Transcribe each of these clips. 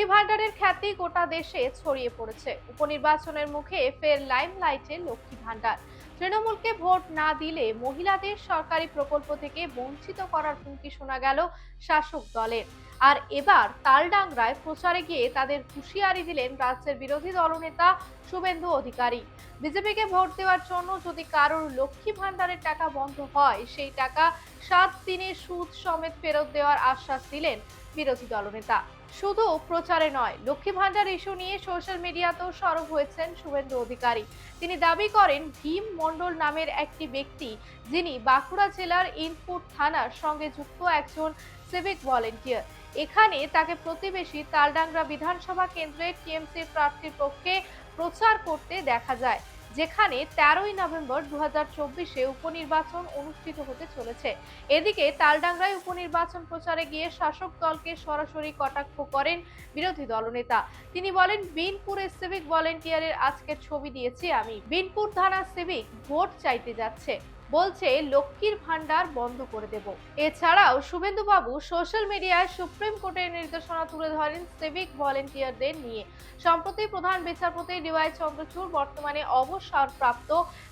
লক্ষ্মী ভাণ্ডারের খ্যাতি গোটা দেশে ছড়িয়ে পড়েছে। উপনির্বাচনের মুখে ফের লাইমলাইটে লক্ষ্মী ভাণ্ডার তৃণমূলকে ভোট না দিলে মহিলাদের সরকারি প্রকল্প থেকে বঞ্চিত করার হুমকি শোনা গেল শাসক দলের। আর এবার তালডাংরায় প্রচারে গিয়ে তাদের হুঁশিয়ারি দিলেন রাজ্যের বিরোধী দলনেতা শুভেন্দু অধিকারী। বিজেপিকে ভোট দেওয়ার জন্য যদি কারোর লক্ষ্মী ভাণ্ডারের টাকা বন্ধ হয়, সেই টাকা সাত দিনে সুদ সমেত ফেরত দেওয়ার আশ্বাস দিলেন বিরোধী দলনেতা। শুধু প্রচারে নয়, লক্ষ্মী ভাণ্ডার ইস্যু নিয়ে সোশ্যাল মিডিয়াতেও সরব হয়েছেন শুভেন্দু অধিকারী। তিনি দাবি করেন, ভীম মণ্ডল নামের একটি ব্যক্তি, যিনি বাঁকুড়া জেলার ইনপুট থানার সঙ্গে যুক্ত একজন সিভিক ভলেন্টিয়ার এখানে তাকে প্রতিবেশী তালডাংরা বিধানসভা কেন্দ্রে টিএমসি প্রার্থীর পক্ষে প্রচার করতে দেখা যায়, যেখানে তেরোই নভেম্বর দু হাজার চব্বিশে উপনির্বাচন অনুষ্ঠিত হতে চলেছে। এদিকে তালডাংরায় উপনির্বাচন প্রচারে গিয়ে শাসক দলকে সরাসরি কটাক্ষ করেন বিরোধী দলনেতা। তিনি বলেন, বিনপুরে সিভিক ভলেন্টিয়ারের আজকের ছবি দিয়েছি আমি। বিনপুর থানা সিভিক ভোট চাইতে যাচ্ছে। বলছে, লক্ষ্মীর ভান্ডার বন্ধ করে দেব। এছাড়াও শুভেন্দু বাবু সোশ্যাল মিডিয়ায় সুপ্রিম কোর্টের নির্দেশনা তুলে ধরেন সিভিক ভলেন্টিয়ারদের নিয়ে। সম্প্রতি প্রধান বিচারপতি ডিওয়াই চন্দ্রচূড় বর্তমানে অবসরপ্রাপ্ত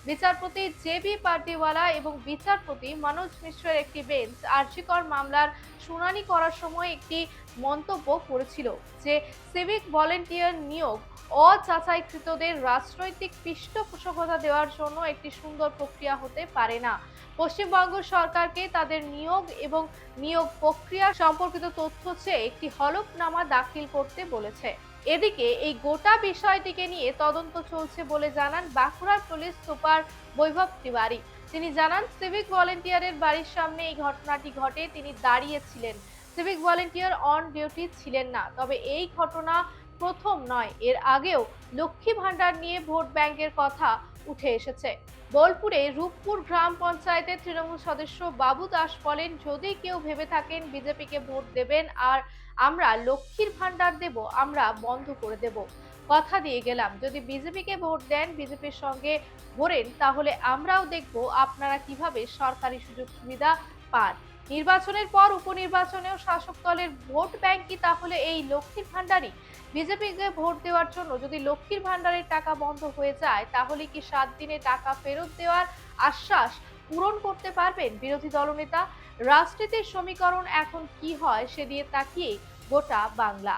বিচারপতি জে বি পার্টিওয়ালা এবং বিচারপতি মনোজ মিশ্রের একটি বেঞ্চ আর্জিকর মামলার শুনানি করার সময় একটি মন্তব্য করেছিল যে, সিভিক ভলেন্টিয়ার নিয়োগ অযাচাইকৃতদের রাজনৈতিক পৃষ্ঠপোষকতা দেওয়ার জন্য একটি সুন্দর প্রক্রিয়া হতে পারে না। পশ্চিমবঙ্গ সরকারকে তাদের নিয়োগ এবং নিয়োগ প্রক্রিয়া সম্পর্কিত তথ্য চেয়ে একটি হলফনামা দাখিল করতে বলেছে। এদিকে এই গোটা বিষয়টিকে নিয়ে তদন্ত চলছে বলে জানান বাঁকুড়ার পুলিশ সুপার বৈভব তিওয়ারি। তিনি জানান, সিভিক ভলেন্টিয়ারের বাড়ির সামনে এই ঘটনাটি ঘটে, তিনি দাঁড়িয়েছিলেন সিভিক ভলেন্টিয়ার অন ডিউটি ছিলেন না, তবে এই ঘটনা প্রথম নয়, এর আগেও লক্ষ্মী ভাণ্ডার নিয়ে ভোট ব্যাংকের কথা উঠে এসেছে। বোলপুরে রূপপুর গ্রাম পঞ্চায়েতের তৃণমূল সদস্য বাবু দাস বলেন, যদি কেউ ভেবে থাকেন বিজেপিকে ভোট দেবেন আর আমরা লক্ষ্মীর ভাণ্ডার দেব, আমরা বন্ধ করে দেব। কথা দিয়ে গেলাম। যদি বিজেপিকে ভোট দেন, বিজেপির সঙ্গে ভরেন, তাহলে আমরাও দেখব আপনারা কীভাবে সরকারি সুযোগ সুবিধা পান। নির্বাচনের পর উপনির্বাচনেও শাসক দলের ভোট ব্যাংক কি তাহলে এই লক্ষ্মীর ভাণ্ডারই? বিজেপিকে ভোট দেওয়ার জন্য যদি লক্ষ্মীর ভাণ্ডারের টাকা বন্ধ হয়ে যায়, তাহলে কি সাত দিনে টাকা ফেরত দেওয়ার আশ্বাস পূরণ করতে পারবেন বিরোধী দলনেতা? রাজনীতির সমীকরণ এখন কি হয় সে দিয়ে তাকিয়ে গোটা বাংলা।